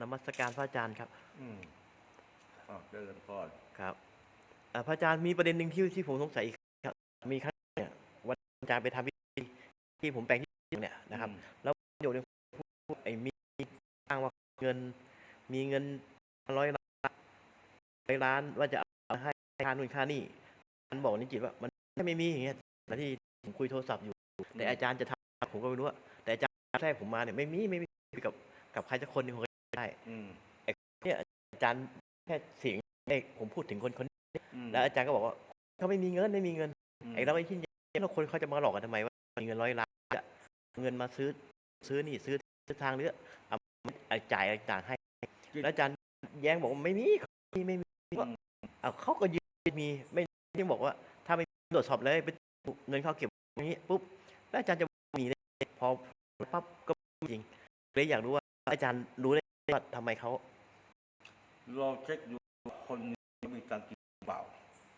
นมัสการพระอาจารย์ครับ อืมอ่าเจริญพรครับอ่าพระอาจารย์มีประเด็นหนึ่งที่ที่ผมสงสัยอีกครับ มีครั้งเนี่ยวันอาจารย์ไปทำพิธีที่ผมแปลงที่เนี่ยนะครับอืมแล้วโยมเนี่ยพูดไอ้มีอ้างว่าเงิน มีเงินร้อยล้านร้อยล้านว่าจะเอาให้ค่านู่นค่านี่มันบอกนิจิตว่ามันไม่มีอย่างเงี้ยแต่ที่ผมคุยโทรศัพท์อยู่ แต่อาจารย์จะทำผมก็ไม่รู้อะแต่อาจารย์แรกผมมาเนี่ยไม่มีไม่มีกับกับใครสักคนหนึง ผมก็ได้อืมเนี่ยอาจารย์แค่เสียงเอกผมพูดถึงคนคนนี้อืมแล้วอาจารย์ก็บอกว่าเขาไม่มีเงินไม่มีเงินมไอ้เราไอ้ที่แล้วคนเขาจะมาหลอกกันทำไมว่ามีเงินร้อยล้านจะเอาเงินมาซื้อซื้อนี่ซื้อซื้อทางเลือกเอาไอ้จ่ายอะไรต่างให้ แล้วอาจารย์แย้งบอกว่าไม่มีไม่มีไม่มีว่าเอาเขาก็ยืนมีไม่ยังบอกว่า ถ้าไม่ตรวจสอบเลยเป็นเงินเขาเก็บอย่างนี้ปุ๊บแล้วอาจารย์จะมีได้พอปั๊บก็ไม่จริงเลยอยากรู้ว่าอาจารย์รู้ได้ ว่าทำไมเขาเราเช็คดูคนนี้มีตังค์กินหรือเปล่า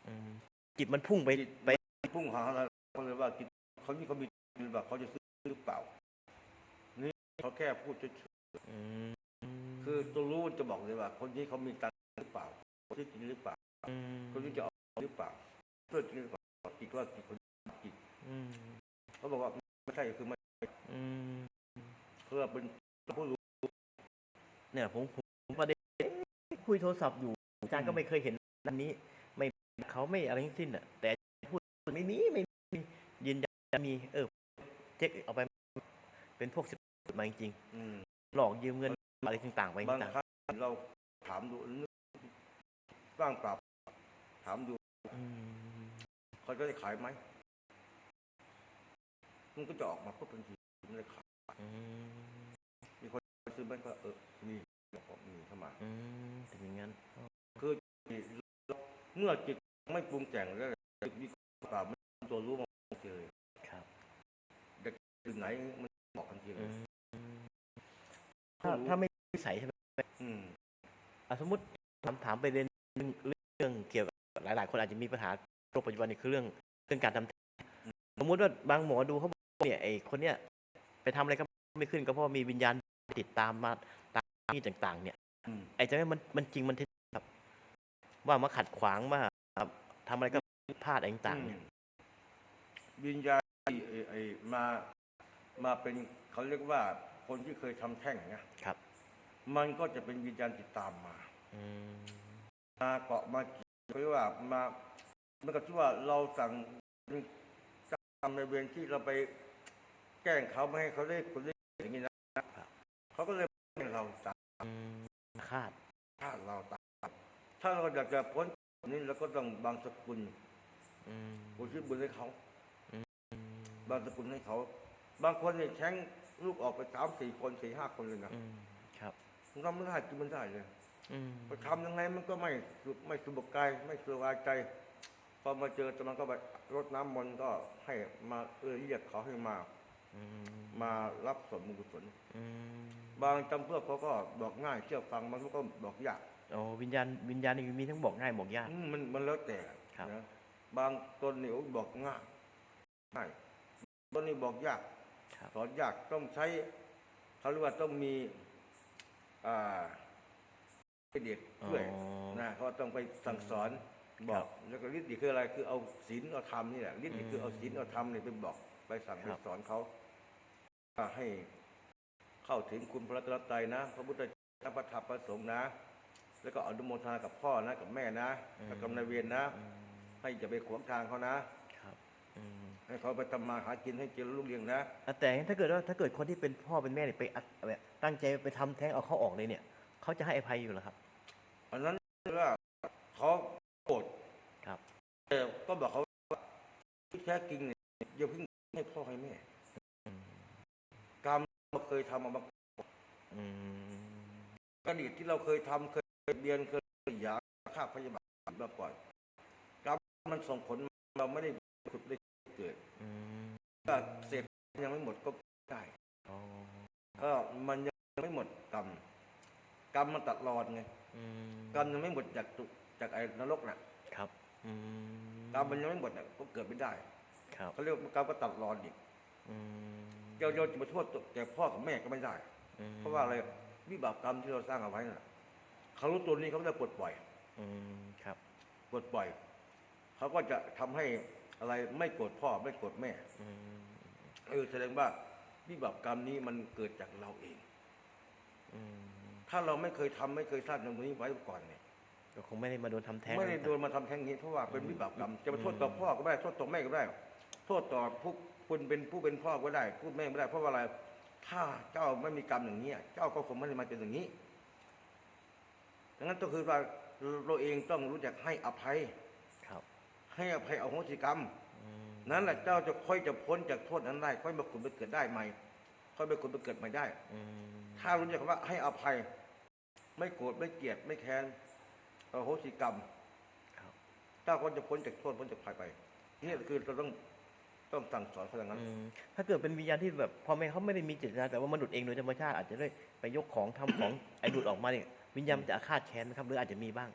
อืมจิตมันพุ่งไปไปพุ่งหาอะไรเขาเลยว่ากินเขานี่เขามีกินหรือเปล่าเขาจะซื้อหรือเปล่า นี่เขาแค่พูดเฉยอืมๆคือตัวรู้จะบอกเลยว่า คนนี้เขามีตังค์หรือเปล่าเขาจะกินหรือเปล่า อืมคนนี้จะเอาหรือเปล่าเพื่อกินหรือเปล่ากินว่ากินคนกินอืม เขาบอกว่าไม่ใช่คือไม่ อืม เพื่อเป็นผู้รู้ เนี่ยผมผมประเด็นคุยโทรศัพท์อยู่อาจารย์ก็ไม่เคยเห็นอันนี้ ไม่เขาไม่อะไรทั้งสิ้นอะ แต่พูดไม่มีไม่มียืนยันมี เออเช็คเอาไป เป็นพวกสิบมาจริงๆหลอกยืมเงินอะไรต่างๆไปบางต่างครั้งเราถามดูร่างปรับ ถามดูเขาจะได้ขายไหมมันก็จะออกมาปุ๊บทันทีไม่ได้ขายอืม ซื้อบ้านก็เออมีบอกว่ามีเข้ามาอืมถึงอย่างนั้นเมื่อจิตไม่ปรุงแต่งแล้วจิตมีปราบไม่ตัวรู้มาเจอครับถึงไหนมันบอกทันทีเลอืยมถ้าถ้าไม่วิสัยใช่ไหมอืมอะสมมติถามถามไปเรื่องเรื่องเกี่ยวกับหลาย ๆ คนอาจจะมีปัญหาโรคปัจจุบันนี่คือเรื่องเรื่องการทำแท้งสมมุติว่าบางหมอดูเขาบอกเนี่ยไอ้คนเนี้ยไปทำอะไรก็ไม่ขึ้นก็เพราะว่ามีวิญญาณ ติดตามมาตามที่ต่าง ๆ เนี่ยอืมไอ้เจ้าเนี่ยมันมันจริงมันเท็จครับ ว่ามาขัดขวางมาทำอะไรก็พลาดอะไรต่างๆเนี่ยวิญญาณไอ้ไอ้ไอ้มามาเป็นเขาเรียกว่าคนที่เคยทำแท่งนะครับ มันก็จะเป็นวิญญาณติดตามมาอืมมาเกาะมาเกี่ยวเขาเรียกว่ามามันก็ที่ว่าเราสั่งทำในเวรที่เราไปแกล้งเขาไม่ให้เขาได้คนได้อย่างนี้นะ เขาก็เลยให้เราตามอืมคาดถ้าเราตามถ้าเราอยากจะพ้นจากนี้เราก็ต้องบางสกุลอืมอุทิศบุญให้เขาอืมบางสกุลให้เขา บางคนเนี่ยแท้งลูกออกไปสามสี่คนสี่ห้าคนเลยนะอืมครับมันทำไม่ได้กินมันได้เลยอืมไปทำยังไงมันก็ไม่สุขไม่สุบกายไม่สบายใจพอมาเจอตอนนั้นก็ไปรดน้ำมนต์ก็ให้มาเออเรียกเขาให้มาอื มมารับส่วนบุญกุศลอืมบางจำพวกเขาก็บอกง่ายเชื่อฟังบางพวกก็บอกยากโอ้วิญญาณวิญญาณนี่มีทั้งบอกง่ายบอกยากอืมมันมันแล้วแต่ครับนะบางตนนี่โอ้ยบอกง่ายง่ายตนนี่บอกยากครับสอนยากต้องใช้เขาเรียกว่าต้องมีอ่าเด็กช่วยอ๋อนะเขาต้องไปสั่งสอนบครัอบกแล้วก็ฤทธิ์นี่คืออะไรคือเอาศีลเอาธรรมนี่แหละฤทธิ์นี่คือเอาอืมศีลเอาธรรมนี่ไปบอกไปสั่งคไปรับสอนเขาว่า ให้เข้าถึงคุณพระรัตนตรัยนะ พระพุทธเจ้าพระธรรมพระสงฆ์นะ แล้วก็อนุโมทนากับพ่อนะ กับแม่นะกับกำนันเวียนนะอืมให้อย่าไปขวางทางเขานะครับอืมให้เขาไปทำมาหากินให้เจริญรุ่งเรืองนะอะแต่ถ้าเกิดว่าถ้าเกิดคนที่เป็นพ่อเป็นแม่เนี่ยไปอัดแบบตั้งใจไปทำแท้งเอาเขาออกเลยเนี่ยเขาจะให้อภัยอยู่เหรอครับอันนั้นว่าเขาโกรธครับแต่ก็บอกเขาว่าที่แท้จริงเนี่ยอย่าเพิ่งให้พ่อให้แม่อืมกรรม เราเคยทำมาบางอืมอดีตที่เราเคยทำเคยเบียนเคยหยาฆ่าพยาบาทมาก่อนกรรมมันส่งผลเราไม่ได้ขุดได้เกิดอืมถ้าเสร็จยังไม่หมดก็ได้อ๋อก็มันยังไม่หมดกรรมกรรมมันตัดรอนไงอืมกรรมยังไม่หมดจากตุจากไอ้นรกน่ะครับอืมกรรมมันยังไม่หมดน่ะก็เกิดไม่ได้ครับเขาเรียกว่ากรรมก็ตัดรอนอีก อืม เราเราจะมาโทษแต่พ่อกับแม่ก็ไม่ได้ อืมเพราะว่าอะไรวิบากกรรมที่เราสร้างเอาไว้น่ะเขารู้ตัวนี้เขาก็จะปลดปล่อยอืมครับ ปลดปล่อยเขาก็จะทำให้อะไรไม่โกรธพ่อไม่โกรธแม่อืมเออแสดงว่าวิบากกรรมนี้มันเกิดจากเราเอง อืมถ้าเราไม่เคยทำไม่เคยสร้างตรงนี้ไว้ก่อนเนี่ย ก็คงไม่ได้มาโดนทำแท้ง ไม่ได้โดนมาทำแท้งนี้เพราะว่าเป็นวิบากกรรมจะมาโทษต่อพ่อก็ไม่ได้โทษต่อแม่ก็ไม่ได้โทษต่อผู้ คุณเป็นผู้เป็นพ่อก็ได้ผู้แม่ก็ได้เพราะว่าอะไร ถ้าเจ้าไม่มีกรรมอย่างนี้เจ้าก็คงไม่ได้มาเป็นอย่างนี้ดังนั้นก็คือว่าเราเองต้องรู้จักให้อภัยครับ ให้อภัยเอาโหสิกรรมอืมนั้นแหละเจ้าจะค่อยจะพ้นจากโทษนั้นได้ ค่อยมาขุนไปเกิดได้ใหม่ค่อยไปขุนไปเกิดใหม่ได้อืมถ้ารู้จักคำว่าให้อภัย ไม่โกรธไม่เกลียดไม่แค้นอโหสิกรรมครับเจ้าก็จะพ้นจากโทษพ้นจากภัยไปนี่คือเราต้อง ต้องสั่งสอนเขาอย่างนั้น อืมถ้าเกิดเป็นวิญญาณที่แบบพ่อแม่เขาไม่ได้มีเจตนาแต่ว่ามันหลุดเองโดยธรรมชาติอาจจะได้ไปยกของทำของ ไอ้หลุดออกมาเนี่ยวิญญาณมันจะอาฆาตแค้นไหมครับหรืออาจจะมีบ้าง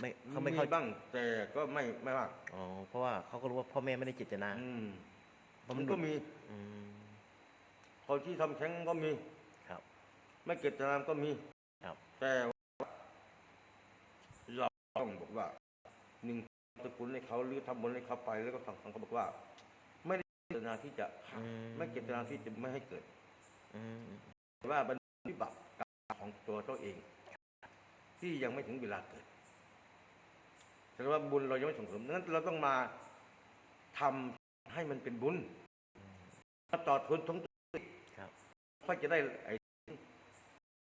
ไม่เขาไม่มีเข้าบ้างแต่ก็ไม่ไม่มากอ๋อเพราะว่าเขาก็รู้ว่าพ่อแม่ไม่ได้เจตนาอืมเพราะมัมันนหก็ลุดมีอืมคนที่ทำแท้งก็มี ครับ ไม่เกิดนามก็มีครับ แต่ว่าเราต้องบอกว่าหนึ่งสกุลให้เขาหรือทำบุญให้เขาไปแล้วก็สั่งเขาบอกว่าไม่ได้เจ ตนาที่จะฆ่าอืม ไม่เจตนาที่จะไม่ให้เกิด อืมแต่ว่าเป็นวิบากกรรมของตัวเจ้าเอง ที่ยังไม่ถึงเวลาเกิดแสดงว่าบุญเรายังไม่ส่งเสริมดังนั้นเราต้องมาทำให้มันเป็นบุญมาต่อทุนทั้งตัวครับ ค่อยจะได้ไอ้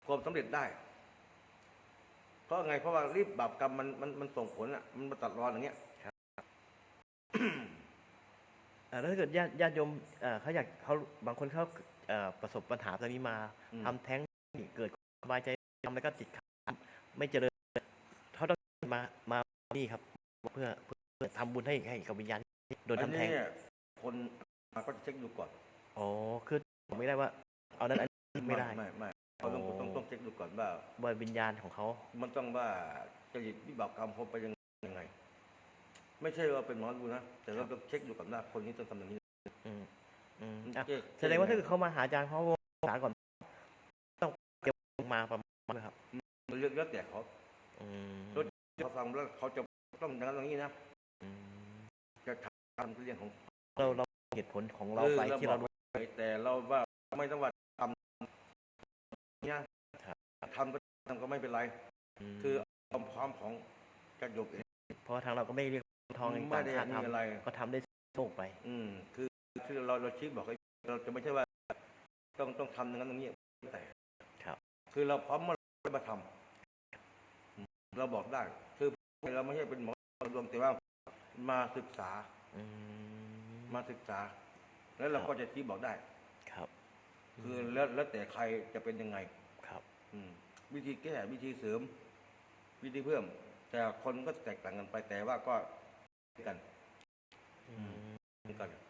ความสำเร็จได้ เพราะไงเพราะว่ารีบบาปกรรมมันมันมันส่งผลอะมันมาตัดรอนอย่างเงี้ยอ่า แล้วถ้าเกิดญาติญาติโยมเอ่อเขาอยากเขาบางคนเขาเอ่อประสบปัญหาตรงนี้มาอืม ทำแท้งเกิดความสบายใจทำแล้วก็ติดขัดไม่เจริญเขาต้องมามานี่ครับเพื่อเพื่อทำบุญให้ให้กับวิญญาณโดนอันทำแท้นี้งเนี่ยคนมาก็จะเช็คดูก่อนอ๋อคือบอกไม่ได้ว่า เอานั้นอันนี้ไม่ได้ ไม่ไม่เขาต้องอ๋อต้องต้องเช็คดูก่อนว่า ว่าวิญญาณของเขามันต้องว่าจริตวิบากกรรมเขาไปยังยังไง ไม่ใช่ว่าเป็นหมอดูนะ แต่เราต้องเช็คดูก่อนว่าคนนี้ต้องทำอย่างนี้ อืมอืมอะเช็คแสดงว่าถ้าเกิดเขามาหาอาจารย์เขาศึกษาก่อน ต้องเก็บมาประมาณนะครับ มันเลือกแล้วแต่เขาอืมรถเขาฟังแล้วเขาจะต้องอย่างนั้นอย่างนี้นะอืมจะทำเรื่องของเราเราเหตุผลของเราไปที่เราออบอกไปแต่เราว่าไม่ต้องว่าทำเนี่ยครับ ทำก็ทำก็ไม่เป็นไรมคือความพร้อมของกระยกเองเพราะว่าทางเราก็ไม่เรียก ทองไม่ต่างได้ๆค่ามีทอะไรำก็ทำได้โชคไป อืมคือคือเราเราชี้บอกให้เราจะไม่ใช่ว่า ต้องต้องทำอย่างนั้นอย่างนี้แต่ครับ คือเราพร้อมเมื่อไหร่มาทำอืมเราบอกได้ คือเราไม่ใช่เป็นหมอดวงแต่ว่ามาศึกษาอืมมาศึกษา แล้วเราครับก็จะชี้บอกได้ ครับคือแล้วแล้วแต่ใครจะเป็นยังไง ครับอืมวิธีแก้วิธีเสริม วิธีเพิ่ม แต่คนก็แตกต่างกันไปแต่ว่าก็ กันกัน